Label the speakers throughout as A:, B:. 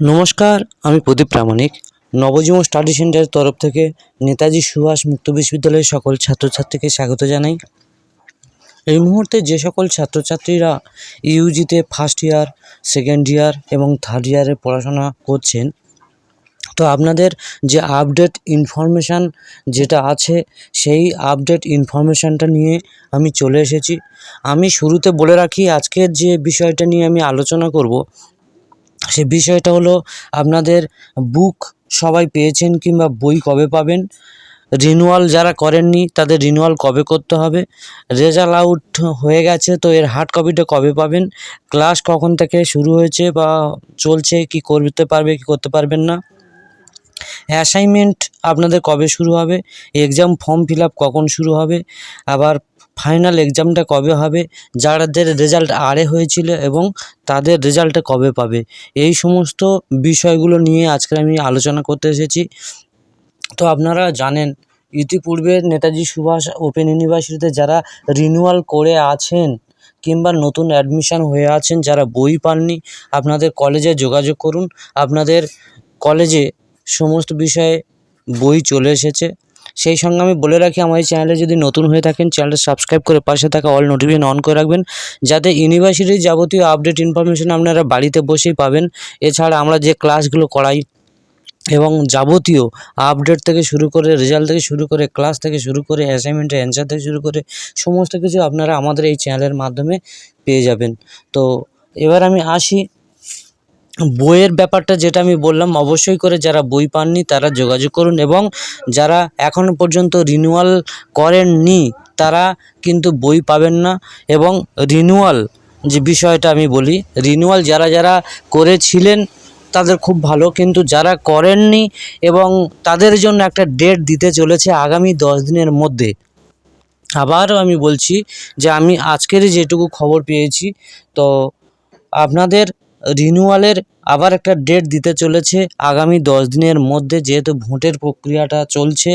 A: নমস্কার, আমি প্রদীপ প্রামাণিক। নবজীবন স্টাডি সেন্টারের তরফ থেকে নেতাজি সুভাষ মুক্ত বিশ্ববিদ্যালয়ের সকল ছাত্রছাত্রীকে স্বাগত জানাই। এই মুহূর্তে যে সকল ছাত্রছাত্রীরা ইউজিতে ফার্স্ট ইয়ার সেকেন্ড ইয়ার এবং থার্ড ইয়ারে পড়াশোনা করছেন, তো আপনাদের যে আপডেট ইনফরমেশান যেটা আছে, সেই আপডেট ইনফরমেশানটা নিয়ে আমি চলে এসেছি। আমি শুরুতে বলে রাখি, আজকের যে বিষয়টা নিয়ে আমি আলোচনা করব সে বিষয়টা হলো আপনাদের বুক সবাই পেয়েছেন কিংবা বই কবে পাবেন? রিনুয়াল যারা করেননি, তাদের রিনুয়াল কবে করতে হবে? রেজাল্ট আউট হয়ে গেছে, তো এর হার্ড কপিটা কবে পাবেন? ক্লাস কখন থেকে শুরু হয়েছে বা চলছে, কি করতে পারবে, কি করতে পারবেন না? অ্যাসাইনমেন্ট আপনাদের কবে শুরু হবে? এক্সাম ফর্ম ফিল আপ কখন শুরু হবে? আবার ফাইনাল এক্সামটা কবে হবে? যাদের রেজাল্ট আরে হয়েছিল এবং তাদের রেজাল্টটা কবে পাবে? এই সমস্ত বিষয়গুলো নিয়ে আজকে আমি আলোচনা করতে এসেছি। তো আপনারা জানেন, ইতিপূর্বে নেতাজি সুভাষ ওপেন ইউনিভার্সিটিতে যারা রিনিউয়াল করে আছেন কিংবা নতুন অ্যাডমিশন হয়ে আছেন, যারা বই পাননি, আপনাদের কলেজে যোগাযোগ করুন। আপনাদের কলেজে সমস্ত বিষয়ে বই চলে এসেছে। সেই সঙ্গে আমি বলে রাখি, আমার এই চ্যানেলে যদি নতুন হয়ে থাকেন, চ্যানেলটা সাবস্ক্রাইব করে পাশে থাকা অল নোটিফিকেশন অন করে রাখবেন, যাতে ইউনিভার্সিটির যাবতীয় আপডেট ইনফরমেশন আপনারা বাড়িতে বসেই পাবেন। এছাড়া আমরা যে ক্লাসগুলো করাই এবং যাবতীয় আপডেট থেকে শুরু করে রেজাল্ট থেকে শুরু করে ক্লাস থেকে শুরু করে অ্যাসাইনমেন্টের অ্যান্সার থেকে শুরু করে সমস্ত কিছু আপনারা আমাদের এই চ্যানেলের মাধ্যমে পেয়ে যাবেন। তো এবার আমি আসি বইয়ের ব্যাপারটা যেটা আমি বললাম, অবশ্যই করে যারা বই পাননি তারা যোগাযোগ করুন এবং যারা এখনও পর্যন্ত রিনিউয়াল করেননি তারা কিন্তু বই পাবেন না এবং রিনিউয়াল যে বিষয়টা আমি বলি রিনিউয়াল যারা যারা করেছিলেন তাদের খুব ভালো, কিন্তু যারা করেননি এবং তাদের জন্য একটা ডেট দিতে চলেছে আগামী দশ দিনের মধ্যে। আবারও আমি বলছি যে আমি আজকেরই যেটুকু খবর পেয়েছি, তো আপনাদের রিনিউয়ালের আবার একটা ডেট দিতে চলেছে। আগামী দশ দিনের মধ্যে যেহেতু ভোটের প্রক্রিয়াটা চলছে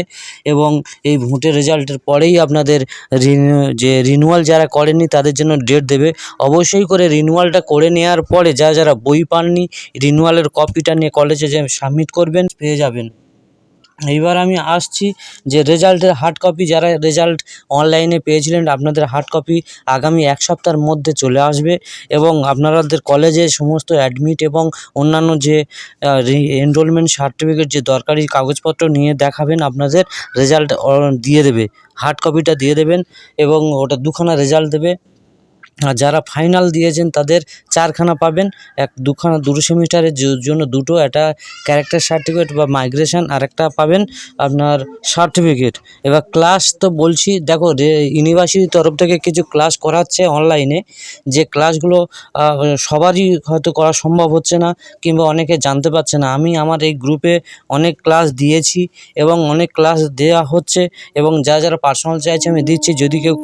A: এবং এই ভোটের রেজাল্টের পরেই আপনাদের যে রিনিউয়াল যারা করেনি তাদের জন্য ডেট দেবে। অবশ্যই করে রিনিউয়ালটা করে নেওয়ার পরে যা যারা বই পাননি রিনিউয়ালের কপিটা নিয়ে কলেজে যে সাবমিট করবেন, পেয়ে যাবেন। এইবার আমি আসছি যে রেজাল্টের হার্ড কপি যারা রেজাল্ট অনলাইনে পেয়েছিলেন, আপনাদের হার্ড কপি আগামী এক সপ্তাহের মধ্যে চলে আসবে এবং আপনাদের কলেজে সমস্ত অ্যাডমিট এবং অন্যান্য যে এনরোলমেন্ট সার্টিফিকেট যে দরকারি কাগজপত্র নিয়ে দেখাবেন, আপনাদের রেজাল্ট দিয়ে দেবে। হার্ড কপিটা দিয়ে দেবেন এবং ওটা দুখানা রেজাল্ট দেবে। আর যারা ফাইনাল দিয়েছেন, তাদের চারখানা পাবেন। এক, দুখানা দুটো সেমিস্টারের জন্য দুটো। একটা ক্যারেক্টার সার্টিফিকেট বা মাইগ্রেশন আর একটা পাবেন আপনার সার্টিফিকেট এবার ক্লাস তো বলছি, দেখো ইউনিভার্সিটির তরফ থেকে কিছু ক্লাস করাচ্ছে অনলাইনে যে ক্লাসগুলো সবারই হয়তো করা সম্ভব হচ্ছে না, কিংবা অনেকে জানতে পারছে না। আমি আমার এই গ্রুপে অনেক ক্লাস দিয়েছি এবং অনেক ক্লাস দেওয়া হচ্ছে এবং যা, যারা পার্সোনাল চাইছে, আমি দিচ্ছি। যদি কেউ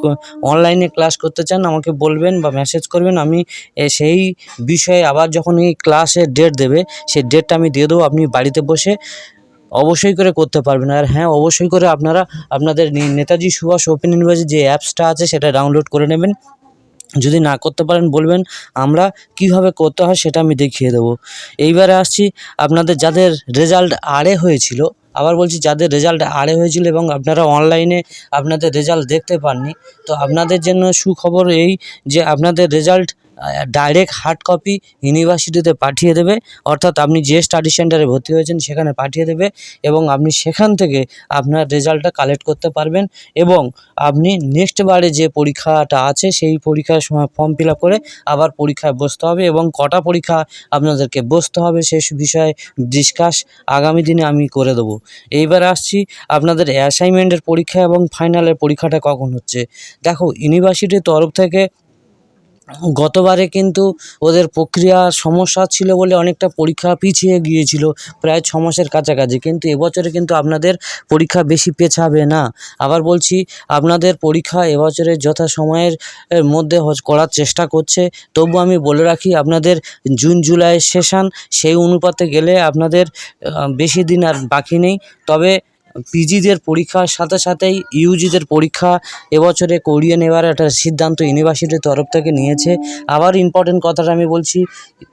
A: অনলাইনে ক্লাস করতে চান, আমাকে বলবেন বা মেসেজ করবেন, আমি সেই বিষয়ে আবার যখন এই ক্লাসের ডেট দেবে, সেই ডেটটা আমি দিয়ে দেবো, আপনি বাড়িতে বসে অবশ্যই করে করতে পারবেন। আর হ্যাঁ অবশ্যই করে আপনারা, আপনাদের নেতাজি সুভাষ ওপেন ইউনিভার্সিটি যে অ্যাপসটা আছে, সেটা ডাউনলোড করে নেবেন। যদি না করতে পারেন, বলবেন আমরা কীভাবে করতে হয়, সেটা আমি দেখিয়ে দেবো। এইবারে আসছি, আপনাদের যাদের রেজাল্ট আরে হয়েছিল আবার বলছি, যাদের রেজাল্ট আড়ে হয়েছিল এবং আপনারা অনলাইনে আপনাদের রেজাল্ট দেখতে পাননি, তো আপনাদের জন্য সুখবর এই যে আপনাদের রেজাল্ট ডাইরেক্ট হার্ড কপি ইউনিভার্সিটিতে পাঠিয়ে দেবে। অর্থাৎ আপনি যে স্টাডি সেন্টারে ভর্তি হয়েছেন, সেখানে পাঠিয়ে দেবে এবং আপনি সেখান থেকে আপনার রেজাল্টটা কালেক্ট করতে পারবেন এবং আপনি নেক্সট বারে যে পরীক্ষাটা আছে, সেই পরীক্ষার সময় ফর্ম ফিল করে আবার পরীক্ষায় বসতে হবে এবং কটা পরীক্ষা আপনাদেরকে বসতে হবে সে বিষয়ে ডিসকাস আগামী দিনে আমি করে দেবো। এইবার আসছি আপনাদের অ্যাসাইনমেন্টের পরীক্ষা এবং ফাইনালের পরীক্ষাটা কখন হচ্ছে। দেখো ইউনিভার্সিটির তরফ থেকে গতবারে কিন্তু ওদের প্রক্রিয়া সমস্যা ছিল বলে অনেকটা পরীক্ষা পিছিয়ে গিয়েছিল, প্রায় ছ মাসের কাছাকাছি। কিন্তু এবছরে কিন্তু আপনাদের পরীক্ষা বেশি পেছাবে না। আবার বলছি, আপনাদের পরীক্ষা এবছরে যথা সময়ের মধ্যে করার চেষ্টা করছে। তবু আমি বলে রাখি, আপনাদের জুন জুলাইয়ের সেশন, সেই অনুপাতে গেলে আপনাদের বেশি দিন আর বাকি নেই। তবে পিজিদের পরীক্ষার সাথে সাথেই ইউজিদের পরীক্ষা, এবছরে করিয়ে নেওয়ার একটা সিদ্ধান্ত ইউনিভার্সিটির তরফ থেকে নিয়েছে। আবার ইম্পর্টেন্ট কথাটা আমি বলছি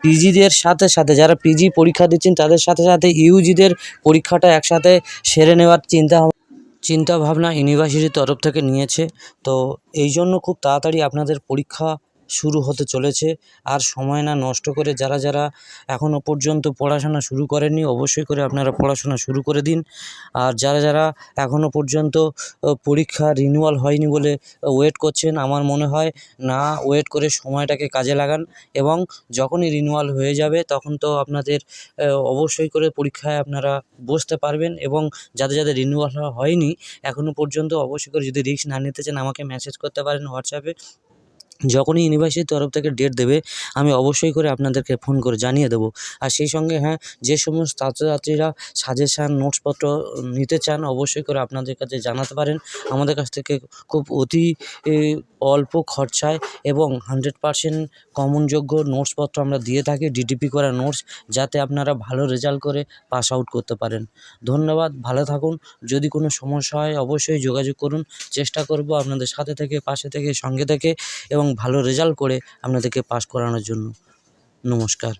A: পিজিদের সাথে সাথে, যারা পিজি পরীক্ষা দিচ্ছেন, তাদের সাথে সাথে ইউজিদের পরীক্ষাটা একসাথে সেরে নেওয়ার চিন্তা চিন্তা ভাবনা ইউনিভার্সিটির তরফ থেকে নিয়েছে। তো এই জন্য খুব তাড়াতাড়ি আপনাদের পরীক্ষা শুরু হতে চলেছে। আর সময় না নষ্ট করে যারা যারা এখনও পর্যন্ত পড়াশোনা শুরু করেননি, অবশ্যই করে আপনারা পড়াশোনা শুরু করে দিন। আর যারা যারা এখনও পর্যন্ত পরীক্ষা রিনিউয়াল হয়নি বলে ওয়েট করছেন, আমার মনে হয় না ওয়েট করে সময়টাকে কাজে লাগান এবং যখনই রিনিউয়াল হয়ে যাবে তখন তো আপনাদের অবশ্যই করে পরীক্ষায় আপনারা বসতে পারবেন এবং যাদের যাদের রিনিউয়াল হয়নি এখনও পর্যন্ত অবশ্যই করে যদি রিস্ক না নিতে চান আমাকে মেসেজ করতে পারেন হোয়াটসঅ্যাপে যখনই ইউনিভার্সিটির তরফ থেকে ডেট দেবে, আমি অবশ্যই করে আপনাদেরকে ফোন করে জানিয়ে দেবো। আর সেই সঙ্গে হ্যাঁ যে সমস্ত ছাত্রছাত্রীরা সাজেশান নোটসপত্র নিতে চান, অবশ্যই করে আপনাদের কাছে জানাতে পারেন। আমাদের কাছ থেকে খুব অতি অল্প খরচায় এবং হান্ড্রেড পারসেন্ট কমনযোগ্য নোটসপত্র আমরা দিয়ে থাকি ডিটিপি করা নোটস যাতে আপনারা ভালো রেজাল্ট করে পাস আউট করতে পারেন। ধন্যবাদ, ভালো থাকুন। যদি কোনো সমস্যা হয়, অবশ্যই যোগাযোগ করুন। চেষ্টা করব আপনাদের সাথে থেকে, পাশে থেকে, সঙ্গে থেকে এবং ভালো রেজাল্ট করে আপনাদেরকে পাশ করানোর জন্য। নমস্কার।